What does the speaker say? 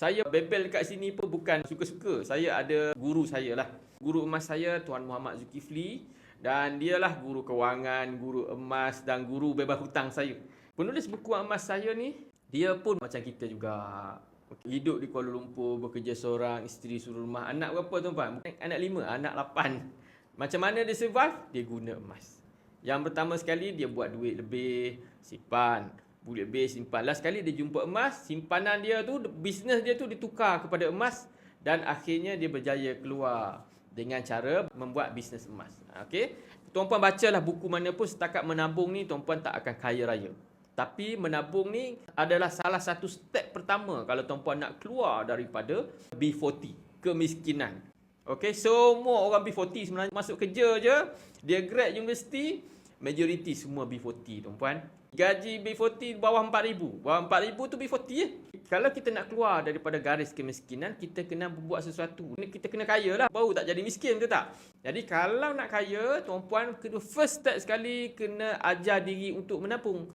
Saya bebel dekat sini pun bukan suka-suka. Saya ada guru saya lah. Guru emas saya Tuan Muhammad Zulkifli dan dialah guru kewangan, guru emas dan guru bebas hutang saya. Penulis buku emas saya ni, dia pun macam kita juga. Hidup di Kuala Lumpur, bekerja seorang, isteri suruh rumah. Anak berapa tuan-puan? Anak lima, anak lapan. Macam mana dia survive? Dia guna emas. Yang pertama sekali dia buat duit lebih, simpan duit lebih simpan. Last kali dia jumpa emas, simpanan dia tu, bisnes dia tu ditukar kepada emas dan akhirnya dia berjaya keluar dengan cara membuat bisnes emas. Okey. Tuan-puan bacalah buku mana pun setakat menabung ni tuan-puan tak akan kaya raya. Tapi menabung ni adalah salah satu step pertama kalau tuan-puan nak keluar daripada B40, kemiskinan. Okey, semua orang B40 sebenarnya masuk kerja je, dia grad universiti, majoriti semua B40 tuan-puan. Gaji B40 bawah 4000. Bawah 4000 tu B40 je. Kalau kita nak keluar daripada garis kemiskinan, kita kena buat sesuatu. Kita kena kaya lah. Baru tak jadi miskin tu tak? Jadi kalau nak kaya, tuan-puan, first step sekali kena ajar diri untuk menabung.